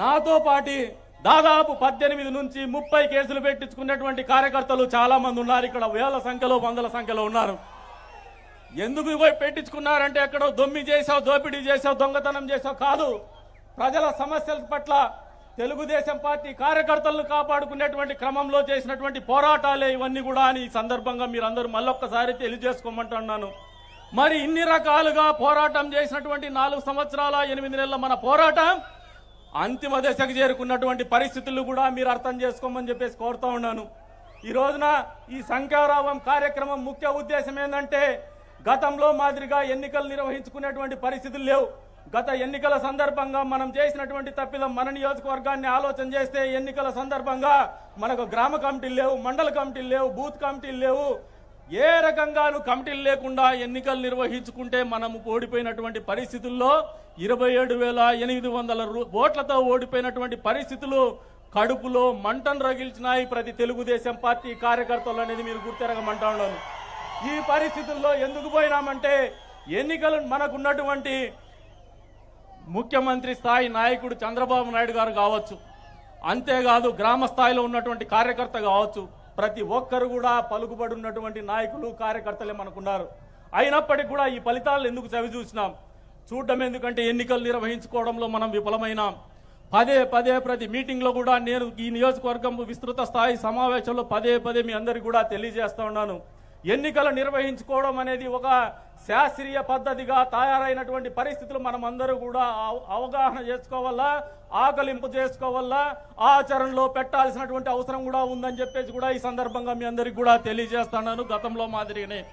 నాతో పాటి దాదాపు పద్దెనిమిది నుంచి ముప్పై కేసులు పెట్టించుకున్నటువంటి కార్యకర్తలు చాలా మంది ఉన్నారు. ఇక్కడ వేల సంఖ్యలో వందల సంఖ్యలో ఉన్నారు. ఎందుకు పోయి పెట్టించుకున్నారంటే ఎక్కడో దొమ్మి చేసావు దోపిడీ చేసావు దొంగతనం చేసావు కాదు. ప్రజల సమస్యల పట్ల తెలుగుదేశం పార్టీ కార్యకర్తలను కాపాడుకునేటువంటి క్రమంలో చేసినటువంటి పోరాటాలే ఇవన్నీ కూడా అని ఈ సందర్భంగా మీరందరూ మళ్ళొక్కసారి తెలియజేసుకోమంటున్నాను. మరి ఇన్ని రకాలుగా పోరాటం చేసినటువంటి నాలుగు సంవత్సరాల ఎనిమిది నెలల మన పోరాటం అంతిమ దశకు చేరుకున్నటువంటి పరిస్థితులు కూడా మీరు అర్థం చేసుకోమని చెప్పేసి కోరుతా ఉన్నాను. ఈ రోజున ఈ సంఖ్యారావం కార్యక్రమం ముఖ్య ఉద్దేశం ఏంటంటే గతంలో మాదిరిగా ఎన్నికలు నిర్వహించుకునేటువంటి పరిస్థితులు లేవు. గత ఎన్నికల సందర్భంగా మనం చేసినటువంటి తప్పిదం మన నియోజకవర్గాన్ని ఆలోచన చేస్తే ఎన్నికల సందర్భంగా మనకు గ్రామ కమిటీలు లేవు మండల కమిటీలు లేవు బూత్ కమిటీలు లేవు. ఏ రకంగాను కమిటీలు లేకుండా ఎన్నికలు నిర్వహించుకుంటే మనము ఓడిపోయినటువంటి పరిస్థితుల్లో ఇరవై ఏడు వేల ఎనిమిది వందల రూ- ఓట్లతో ఓడిపోయినటువంటి పరిస్థితులు కడుపులో మంటను రగిల్చినాయి ప్రతి తెలుగుదేశం పార్టీ కార్యకర్తలు అనేది మీరు గుర్తెరగమంటాను ఈ పరిస్థితుల్లో ఎందుకు పోయినామంటే ఎన్నికలు మనకున్నటువంటి ముఖ్యమంత్రి స్థాయి నాయకుడు చంద్రబాబు నాయుడు గారు కావచ్చు. అంతేకాదు గ్రామ స్థాయిలో ఉన్నటువంటి కార్యకర్త కావచ్చు. ప్రతి ఒక్కరు కూడా పలుకుబడి ఉన్నటువంటి నాయకులు కార్యకర్తలే మనకున్నారు. అయినప్పటికీ కూడా ఈ ఫలితాలను ఎందుకు చవి చూసినాం? చూడడం ఎందుకంటే ఎన్నికలు నిర్వహించుకోవడంలో మనం విఫలమైనాం. పదే పదే ప్రతి మీటింగ్లో కూడా నేను ఈ నియోజకవర్గం విస్తృత స్థాయి సమావేశంలో పదే పదే మీ అందరికీ కూడా తెలియజేస్తా ఉన్నాను. ఎన్నికలు నిర్వహించుకోవడం అనేది ఒక శాస్త్రీయ పద్ధతిగా తయారైనటువంటి పరిస్థితులు మనం అందరూ కూడా అవ- అవగాహన చేసుకోవాలా ఆకలింపు చేసుకోవాలా ఆచరణలో పెట్టాల్సినటువంటి అవసరం కూడా ఉందని చెప్పేసి కూడా ఈ సందర్భంగా మీ అందరికి కూడా తెలియజేస్తున్నాను గతంలో మాదిరిగానే.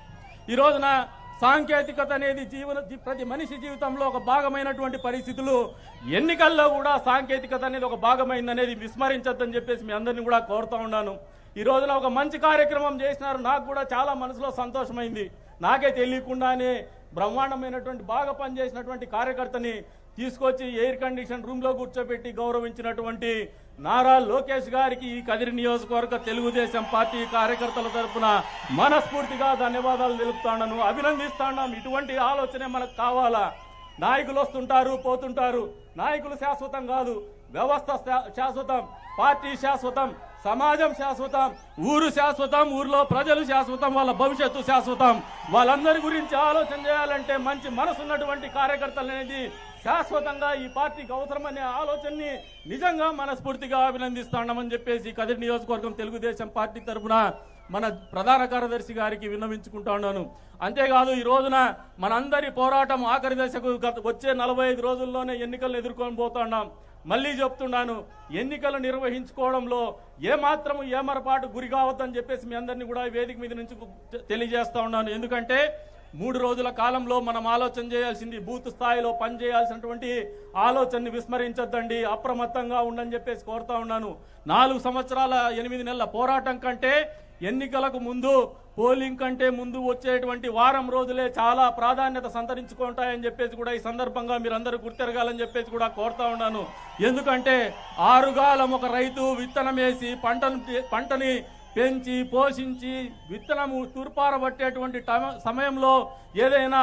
ఈ రోజున సాంకేతికత అనేది జీవన జీ- ప్రతి మనిషి జీవితంలో ఒక భాగమైనటువంటి పరిస్థితులు. ఎన్నికల్లో కూడా సాంకేతికత అనేది ఒక భాగమైందనేది విస్మరించద్దని చెప్పేసి మీ అందరిని కూడా కోరుతా ఉన్నాను. ఈ రోజున ఒక మంచి కార్యక్రమం చేసినారు. నాకు కూడా చాలా మనసులో సంతోషమైంది. నాకే తెలియకుండానే బ్రహ్మాండమైనటువంటి బాగా పనిచేసినటువంటి కార్యకర్తని తీసుకొచ్చి ఎయిర్ కండిషన్ రూమ్లో కూర్చోబెట్టి గౌరవించినటువంటి నారా లోకేష్ గారికి ఈ కదిరి నియోజకవర్గ తెలుగుదేశం పార్టీ కార్యకర్తల తరపున మనస్ఫూర్తిగా ధన్యవాదాలు తెలుపుతాను అభినందిస్తాను. ఇటువంటి ఆలోచనే మనకు కావాలా? నాయకులు వస్తుంటారు పోతుంటారు. నాయకులు శాశ్వతం కాదు. వ్యవస్థ శా- శాశ్వతం పార్టీ శాశ్వతం సమాజం శాశ్వతం ఊరు శాశ్వతం ఊర్లో ప్రజలు శాశ్వతం వాళ్ళ భవిష్యత్తు శాశ్వతం. వాళ్ళందరి గురించి ఆలోచన చేయాలంటే మంచి మనసు ఉన్నటువంటి కార్యకర్తలు అనేది శాశ్వతంగా ఈ పార్టీకి అవసరమనే ఆలోచనని నిజంగా మనస్ఫూర్తిగా అభినందిస్తామని చెప్పేసి కదిరి నియోజకవర్గం తెలుగుదేశం పార్టీ తరఫున మన ప్రధాన కార్యదర్శి గారికి విన్నవించుకుంటా ఉన్నాను. అంతేకాదు ఈ రోజున మనందరి పోరాటం ఆఖరి దశకు గత వచ్చే నలభై ఐదు రోజుల్లోనే ఎన్నికలను ఎదుర్కొని పోతున్నాం మళ్ళీ చెప్తున్నాను ఎన్నికలు నిర్వహించుకోవడంలో ఏమాత్రం ఏమరపాటు గురి కావద్దని చెప్పేసి మీ అందరినీ కూడా ఈ వేదిక మీద నుంచి తెలియజేస్తా ఉన్నాను. ఎందుకంటే మూడు రోజుల కాలంలో మనం ఆలోచన చేయాల్సింది బూత్ స్థాయిలో పనిచేయాల్సినటువంటి ఆలోచనని విస్మరించొద్దండి అప్రమత్తంగా ఉండని చెప్పేసి కోరుతా ఉన్నాను. నాలుగు సంవత్సరాల ఎనిమిది నెలల పోరాటం కంటే ఎన్నికలకు ముందు పోలింగ్ కంటే ముందు వచ్చేటువంటి వారం రోజులే చాలా ప్రాధాన్యత సంతరించుకుంటాయని చెప్పేసి కూడా ఈ సందర్భంగా మీరందరూ గుర్తెరగాలని చెప్పేసి కూడా కోరుతా ఉన్నాను. ఎందుకంటే ఆరుగాలం ఒక రైతు విత్తనం వేసి పంటను పంటని పెంచి పోషించి విత్తనము తూర్పారబట్టేటువంటి సమయంలో ఏదైనా